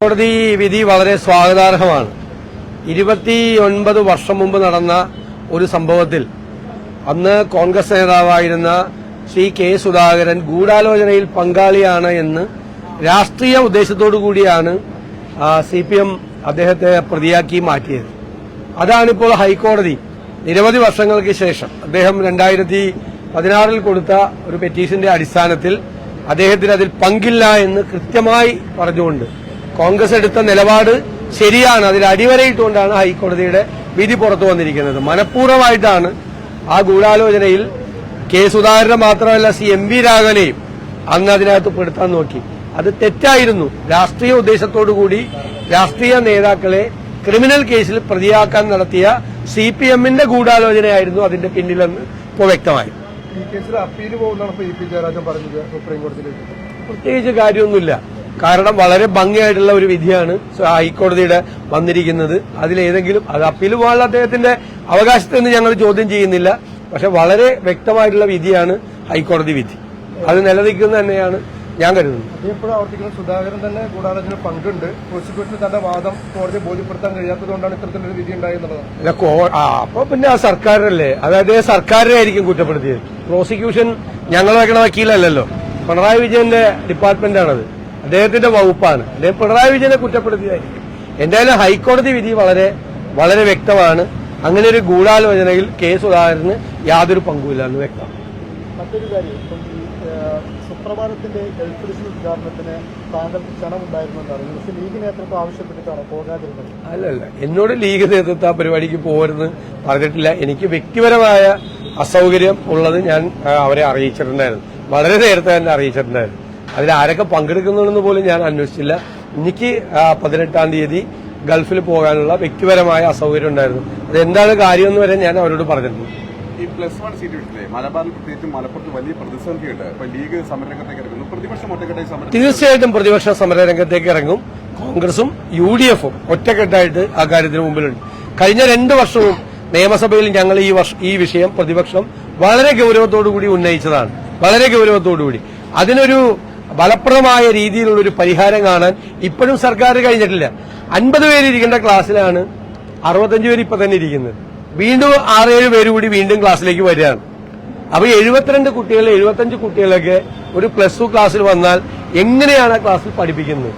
കോടതി വിധി വളരെ സ്വാഗതാർഹമാണ്. ഇരുപത്തി ഒൻപത് വർഷം മുമ്പ് നടന്ന ഒരു സംഭവത്തിൽ അന്ന് കോൺഗ്രസ് നേതാവായിരുന്ന ശ്രീ കെ സുധാകരൻ ഗൂഢാലോചനയിൽ പങ്കാളിയാണ് എന്ന് രാഷ്ട്രീയ ഉദ്ദേശത്തോടു കൂടിയാണ് സി പി എം അദ്ദേഹത്തെ പ്രതിയാക്കി മാറ്റിയത്. അതാണിപ്പോൾ ഹൈക്കോടതി നിരവധി വർഷങ്ങൾക്ക് ശേഷം അദ്ദേഹം രണ്ടായിരത്തി പതിനാറിൽ കൊടുത്ത ഒരു പെറ്റീഷന്റെ അടിസ്ഥാനത്തിൽ അദ്ദേഹത്തിന് അതിൽ പങ്കില്ല എന്ന് കൃത്യമായി പറഞ്ഞുകൊണ്ട് കോൺഗ്രസ് എടുത്ത നിലപാട് ശരിയാണ്. അതിൽ അടിവരയിട്ടുകൊണ്ടാണ് ഹൈക്കോടതിയുടെ വിധി പുറത്തു വന്നിരിക്കുന്നത്. മനഃപൂർവമായിട്ടാണ് ആ ഗൂഢാലോചനയിൽ കെ സുധാകരനെ മാത്രമല്ല സി എം വി രാഘവനെയും അന്ന് അതിനകത്ത് പെടുത്താൻ നോക്കി. അത് തെറ്റായിരുന്നു. രാഷ്ട്രീയ ഉദ്ദേശത്തോടുകൂടി രാഷ്ട്രീയ നേതാക്കളെ ക്രിമിനൽ കേസിൽ പ്രതിയാക്കാൻ നടത്തിയ സി പി എമ്മിന്റെ ഗൂഢാലോചനയായിരുന്നു അതിന്റെ പിന്നിലെന്ന് ഇപ്പോൾ വ്യക്തമായി. ഈ കേസിൽ അപ്പീൽ പോകുന്നതാണ് ഇ പി ജയരാജൻ പറഞ്ഞത് സുപ്രീം കോടതിയിലേക്ക്. പ്രത്യേകിച്ച് കാര്യമൊന്നുമില്ല. കാരണം വളരെ ഭംഗിയായിട്ടുള്ള ഒരു വിധിയാണ് ഹൈക്കോടതിയുടെ വന്നിരിക്കുന്നത്. അതിലേതെങ്കിലും അത് അപ്പീൽ പോകാനുള്ള അദ്ദേഹത്തിന്റെ അവകാശത്തെ ഞങ്ങൾ ചോദ്യം ചെയ്യുന്നില്ല. പക്ഷെ വളരെ വ്യക്തമായിട്ടുള്ള വിധിയാണ് ഹൈക്കോടതി വിധി. അത് നിലനിൽക്കുന്നത് തന്നെയാണ് ഞാൻ കരുതുന്നത്. എപ്പോഴും ആവർത്തിക്കുന്ന സുധാകരൻ തന്നെ ഗൂഢാലോചന പങ്കുണ്ട്. പ്രോസിക്യൂഷന് തന്റെ വാദം കോടതിയെ ബോധ്യപ്പെടുത്താൻ കഴിയാത്തതുകൊണ്ടാണ് ഇത്തരത്തിലൊരു വിധി ഉണ്ടായിരുന്നത്. അപ്പൊ പിന്നെ ആ സർക്കാരിനല്ലേ അതായത് സർക്കാരിനെ ആയിരിക്കും കുറ്റപ്പെടുത്തിയത്. പ്രോസിക്യൂഷൻ ഞങ്ങൾ വെക്കണ വക്കീലല്ലല്ലോ. പിണറായി വിജയന്റെ ഡിപ്പാർട്ട്മെന്റാണത്. അദ്ദേഹത്തിന്റെ വകുപ്പാണ്. അദ്ദേഹം പിണറായി വിജയനെ കുറ്റപ്പെടുത്തിയതായിരിക്കും എന്തായാലും ഹൈക്കോടതി വിധി വളരെ വളരെ വ്യക്തമാണ്. അങ്ങനെ ഒരു ഗൂഢാലോചനയിൽ കേസ് സുധാകരന് യാതൊരു പങ്കുമില്ല എന്ന് വ്യക്തമാണ്. മറ്റൊരു കാര്യം ഇപ്പം ഈ ഏഹ്, സുപ്രഭാതത്തിന്റെ എഴുത്തുരിശി ഉദ്ഘാടനത്തിന് താങ്കൾ ക്ഷണമുണ്ടായിരുന്നു അറിയുന്നു അല്ല ലീഗ് നേതൃത്വം ആവശ്യപ്പെട്ടിട്ടാണ് പോകാതിരുന്നത്? അല്ലല്ല എന്നോട് ലീഗ് നേതൃത്വം ആ പരിപാടിക്ക് പോകരുന്ന് പറഞ്ഞിട്ടില്ല. എനിക്ക് വ്യക്തിപരമായ അസൗകര്യം ഉള്ളത് ഞാൻ അവരെ അറിയിച്ചിട്ടുണ്ടായിരുന്നു. വളരെ നേരത്തെ തന്നെ അറിയിച്ചിട്ടുണ്ടായിരുന്നു. അതിൽ ആരൊക്കെ പങ്കെടുക്കുന്നുണ്ടെന്ന് പോലും ഞാൻ അന്വേഷിച്ചില്ല. എനിക്ക് പതിനെട്ടാം തീയതി ഗൾഫിൽ പോകാനുള്ള വ്യക്തിപരമായ അസൗകര്യം ഉണ്ടായിരുന്നു. അതെന്താണ് കാര്യമെന്ന് വരെ ഞാൻ അവരോട് പറഞ്ഞിട്ടുണ്ട്. ഈ പ്ലസ് വൺ സീറ്റ് വിട്ടില്ലേ മലബാറിൽ പ്രത്യേകിച്ച് മലപ്പുറത്ത് വലിയ പ്രതിസന്ധിയുണ്ട്. ഇപ്പൊ ലീഗ് സമരരംഗത്തേക്ക് ഇറങ്ങുന്നു. പ്രതിപക്ഷം ഒറ്റക്കെട്ടായി സമരം തീർച്ചയായിട്ടും പ്രതിപക്ഷ സമരരംഗത്തേക്ക് ഇറങ്ങും. കോൺഗ്രസും യു ഡി എഫും ഒറ്റക്കെട്ടായിട്ട് ആ കാര്യത്തിന് മുമ്പിലുണ്ട്. കഴിഞ്ഞ രണ്ട് വർഷവും നിയമസഭയിൽ ഞങ്ങൾ ഈ വർഷം ഈ വിഷയം പ്രതിപക്ഷം വളരെ ഗൌരവത്തോടുകൂടി ഉന്നയിച്ചതാണ്. വളരെ ഗൌരവത്തോടുകൂടി. അതിനൊരു ഫലപ്രദമായ രീതിയിലുള്ള ഒരു പരിഹാരം കാണാൻ ഇപ്പോഴും സർക്കാർ കഴിഞ്ഞിട്ടില്ല. അൻപത് പേര് ഇരിക്കേണ്ട ക്ലാസ്സിലാണ് അറുപത്തഞ്ച് പേര് ഇപ്പൊ തന്നെ ഇരിക്കുന്നത്. വീണ്ടും ആറേഴ് പേര് കൂടി വീണ്ടും ക്ലാസ്സിലേക്ക് വരികയാണ്. അപ്പൊ എഴുപത്തിരണ്ട് കുട്ടികൾ എഴുപത്തഞ്ച് കുട്ടികളൊക്കെ ഒരു പ്ലസ് ടു ക്ലാസ്സിൽ വന്നാൽ എങ്ങനെയാണ് ആ ക്ലാസ്സിൽ പഠിപ്പിക്കുന്നത്?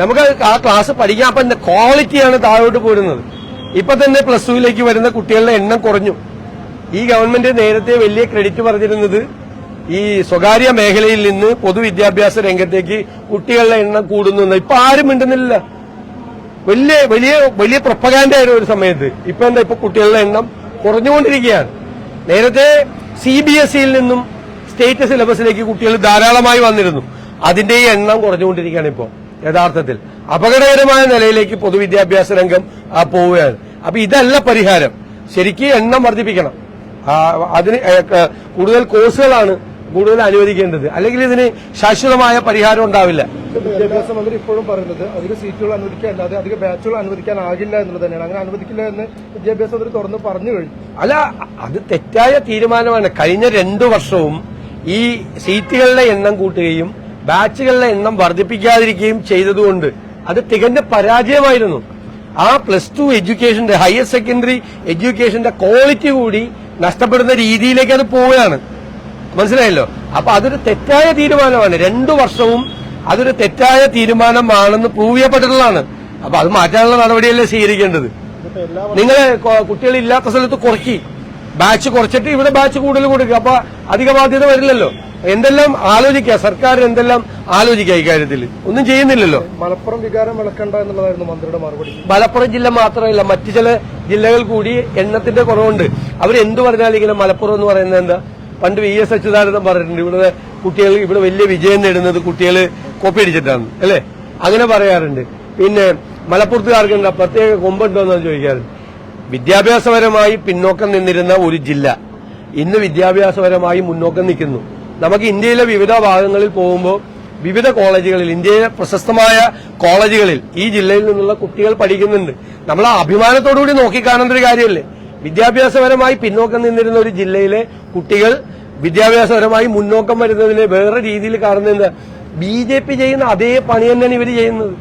നമുക്ക് ആ ക്ലാസ് പഠിക്കാൻ അപ്പൊ ക്വാളിറ്റിയാണ് താഴോട്ട് പോരുന്നത്. ഇപ്പൊ തന്നെ പ്ലസ് ടുവിലേക്ക് വരുന്ന കുട്ടികളുടെ എണ്ണം കുറഞ്ഞു. ഈ ഗവൺമെന്റ് നേരത്തെ വലിയ ക്രെഡിറ്റ് പറഞ്ഞിരുന്നത് ഈ സ്വകാര്യ മേഖലയിൽ നിന്ന് പൊതുവിദ്യാഭ്യാസ രംഗത്തേക്ക് കുട്ടികളുടെ എണ്ണം കൂടുന്നു ഇപ്പൊ ആരും മിണ്ടുന്നില്ല. വലിയ വലിയ വലിയ പ്രൊപ്പകാൻഡ ആയിരുന്നു ഒരു സമയത്ത്. ഇപ്പൊ എന്താ ഇപ്പൊ കുട്ടികളുടെ എണ്ണം കുറഞ്ഞുകൊണ്ടിരിക്കുകയാണ്. നേരത്തെ സി ബി എസ് സിയിൽ നിന്നും സ്റ്റേറ്റ് സിലബസിലേക്ക് കുട്ടികൾ ധാരാളമായി വന്നിരുന്നു. അതിന്റെ ഈ എണ്ണം കുറഞ്ഞുകൊണ്ടിരിക്കുകയാണ് ഇപ്പോൾ യഥാർത്ഥത്തിൽ. അപകടകരമായ നിലയിലേക്ക് പൊതുവിദ്യാഭ്യാസ രംഗം പോവുകയാണ്. അപ്പൊ ഇതല്ല പരിഹാരം. ശരിക്കും എണ്ണം വർദ്ധിപ്പിക്കണം. അതിന് കൂടുതൽ കോഴ്സുകളാണ് കൂടുതൽ അനുവദിക്കേണ്ടത്. അല്ലെങ്കിൽ ഇതിന് ശാശ്വതമായ പരിഹാരം ഉണ്ടാവില്ല. വിദ്യാഭ്യാസ മന്ത്രി ഇപ്പോഴും പറയുന്നത് അധിക സീറ്റുകൾ അനുവദിക്കാൻ അല്ലാതെ അധിക ബാച്ചുകൾ അനുവദിക്കാനാകില്ല എന്നുള്ളത് തന്നെയാണ്. അങ്ങനെ അനുവദിക്കില്ല എന്ന് വിദ്യാഭ്യാസ മന്ത്രി തുറന്ന് പറഞ്ഞു കഴിഞ്ഞു. അല്ല അത് തെറ്റായ തീരുമാനമാണ്. കഴിഞ്ഞ രണ്ടു വർഷവും ഈ സീറ്റുകളുടെ എണ്ണം കൂട്ടുകയും ബാച്ചുകളുടെ എണ്ണം വർദ്ധിപ്പിക്കാതിരിക്കുകയും ചെയ്തതുകൊണ്ട് അത് തികഞ്ഞ പരാജയമായിരുന്നു. ആ പ്ലസ് ടു എഡ്യൂക്കേഷന്റെ ഹയർ സെക്കൻഡറി എഡ്യൂക്കേഷന്റെ ക്വാളിറ്റി കൂടി നഷ്ടപ്പെടുന്ന രീതിയിലേക്ക് അത് പോവുകയാണ്. മനസ്സിലായല്ലോ? അപ്പൊ അതൊരു തെറ്റായ തീരുമാനമാണ്. രണ്ടു വർഷവും അതൊരു തെറ്റായ തീരുമാനമാണെന്ന് പ്രൂവ് ചെയ്യപ്പെട്ടിട്ടുള്ളതാണ്. അപ്പൊ അത് മാറ്റാനുള്ള നടപടിയല്ലേ സ്വീകരിക്കേണ്ടത്? നിങ്ങളെ കുട്ടികൾ ഇല്ലാത്ത സ്ഥലത്ത് കുറക്കി. ബാച്ച് കുറച്ചിട്ട് ഇവിടെ ബാച്ച് കൂടുതൽ കൊടുക്കുക. അപ്പൊ അധിക ബാധ്യത വരില്ലല്ലോ. എന്തെല്ലാം ആലോചിക്കുക? സർക്കാർ എന്തെല്ലാം ആലോചിക്കുക ഇക്കാര്യത്തിൽ ഒന്നും ചെയ്യുന്നില്ലല്ലോ. മലപ്പുറം വികാരം വിളക്കണ്ട എന്നുള്ളതായിരുന്നു മന്ത്രിയുടെ മറുപടി. മലപ്പുറം ജില്ല മാത്രമല്ല മറ്റു ചില ജില്ലകൾ കൂടി എണ്ണത്തിന്റെ കുറവുണ്ട്. അവർ എന്തു പറഞ്ഞാലും ഇങ്ങനെ മലപ്പുറം എന്ന് പറയുന്നത് എന്താ? പണ്ട് വി എസ് അച്യുതാനന്ദൻ പറഞ്ഞിട്ടുണ്ട് ഇവിടെ കുട്ടികൾ ഇവിടെ വലിയ വിജയം നേടുന്നത് കുട്ടികൾ കോപ്പി അടിച്ചിട്ടാണ് അല്ലേ? അങ്ങനെ പറയാറുണ്ട്. പിന്നെ മലപ്പുറത്തുകാർക്ക് എന്താ പ്രത്യേക കൊമ്പുണ്ടോന്നാണ് ചോദിക്കാറുണ്ട് വിദ്യാഭ്യാസപരമായി പിന്നോക്കം നിന്നിരുന്ന ഒരു ജില്ല. ഇന്ന് വിദ്യാഭ്യാസപരമായി മുന്നോക്കം നിൽക്കുന്നു. നമുക്ക് ഇന്ത്യയിലെ വിവിധ ഭാഗങ്ങളിൽ പോകുമ്പോൾ വിവിധ കോളേജുകളിൽ ഇന്ത്യയിലെ പ്രശസ്തമായ കോളേജുകളിൽ ഈ ജില്ലയിൽ നിന്നുള്ള കുട്ടികൾ പഠിക്കുന്നുണ്ട്. നമ്മൾ അഭിമാനത്തോടുകൂടി നോക്കിക്കാണേണ്ട ഒരു കാര്യമല്ലേ? വിദ്യാഭ്യാസപരമായി പിന്നോക്കം നിന്നിരുന്ന ഒരു ജില്ലയിലെ കുട്ടികൾ വിദ്യാഭ്യാസപരമായി മുന്നോക്കം വരുന്നതിനെ വേറെ രീതിയിൽ കാണുന്നത് ബി ജെ പി ചെയ്യുന്ന അതേ പണി തന്നെയാണ് ഇവർ ചെയ്യുന്നത്.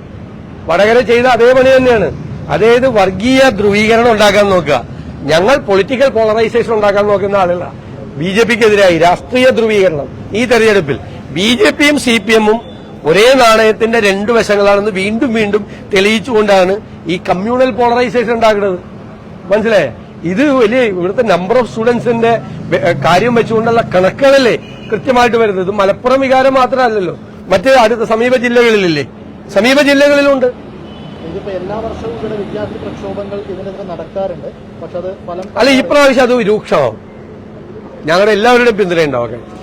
വടകര ചെയ്ത അതേ പണി തന്നെയാണ്. അതായത് വർഗീയ ധ്രുവീകരണം ഉണ്ടാക്കാൻ നോക്കുക. ഞങ്ങൾ പൊളിറ്റിക്കൽ പോളറൈസേഷൻ ഉണ്ടാക്കാൻ നോക്കുന്ന ആളല്ല ബി ജെ പിക്കെതിരായി രാഷ്ട്രീയ ധ്രുവീകരണം ഈ തെരഞ്ഞെടുപ്പിൽ. ബി ജെ പിയും സി പി എമ്മും ഒരേ നാണയത്തിന്റെ രണ്ടു വശങ്ങളാണെന്ന് വീണ്ടും വീണ്ടും തെളിയിച്ചുകൊണ്ടാണ് ഈ കമ്മ്യൂണൽ പോളറൈസേഷൻ ഉണ്ടാക്കുന്നത്. മനസ്സിലായേ? ഇത് വലിയ ഇവിടുത്തെ നമ്പർ ഓഫ് സ്റ്റുഡൻസിന്റെ കാര്യം വെച്ചുകൊണ്ടുള്ള കണക്കുകളല്ലേ കൃത്യമായിട്ട് വരുന്നത്. ഇത് മലപ്പുറം വികാരം മാത്രമല്ലല്ലോ. മറ്റേ അടുത്ത സമീപ ജില്ലകളിലില്ലേ? സമീപ ജില്ലകളിലുണ്ട്. ഇതിപ്പോ എല്ലാ വർഷവും ഇവിടെ വിദ്യാർത്ഥി പ്രക്ഷോഭങ്ങൾ ഇതിനെതിരെ നടക്കാറുണ്ട്. പക്ഷെ അത് ഫലം അല്ല ഈ പ്രാവശ്യം അത് രൂക്ഷമാവും ഞങ്ങളുടെ എല്ലാവരുടെയും പിന്തുണ ഉണ്ടാവും